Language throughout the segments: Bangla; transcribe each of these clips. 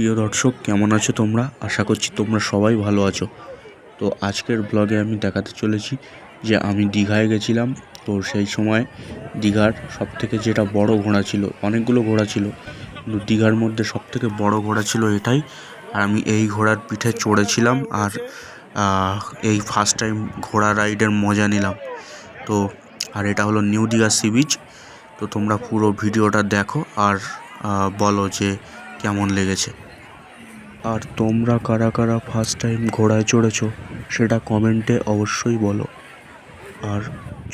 প্রিয় দর্শক, কেমন আছো তোমরা? আশা করছি তোমরা সবাই ভালো আছো। তো আজকের ব্লগে আমি দেখাতে চলেছি যে আমি দীঘায় গেছিলাম। তো সেই সময় দীঘার সবথেকে যেটা বড় ঘোড়া ছিল, অনেকগুলো ঘোড়া ছিল, কিন্তু দীঘার মধ্যে সবথেকে বড় ঘোড়া ছিল এটাই। আর আমি এই ঘোড়ার পিঠে চড়েছিলাম আর এই ফার্স্ট টাইম ঘোড়া রাইডের মজা নিলাম। তো, আর এটা হলো নিউ দীঘা সি বিচ। তো তোমরা পুরো ভিডিওটা দেখো আর বলো যে কেমন লেগেছে। আর তোমরা কারা কারা ফার্স্ট টাইম ঘোড়ায় চড়েছো, সেটা কমেন্টে অবশ্যই বলো। আর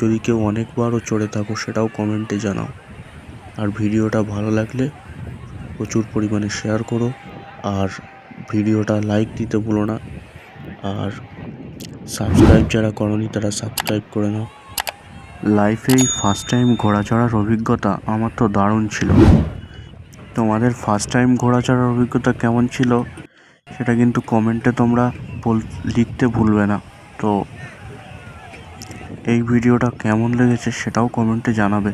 যদি কেউ অনেকবারও চড়ে থাকো, সেটাও কমেন্টে জানাও। আর ভিডিওটা ভালো লাগলে প্রচুর পরিমাণে শেয়ার করো। আর ভিডিওটা লাইক দিতে ভুলো না। আর সাবস্ক্রাইব যারা করনি, তারা সাবস্ক্রাইব করে নাও। লাইফেই ফার্স্ট টাইম ঘোড়া চড়ার অভিজ্ঞতা আমার তো দারুণ ছিল। তোমাদের ফার্স্ট টাইম ঘোড়া চড়ার অভিজ্ঞতা কেমন ছিল, সেটা কিন্তু কমেন্টে তোমরা বল, লিখতে ভুলবে না। তো এই ভিডিওটা কেমন লেগেছে সেটাও কমেন্টে জানাবে।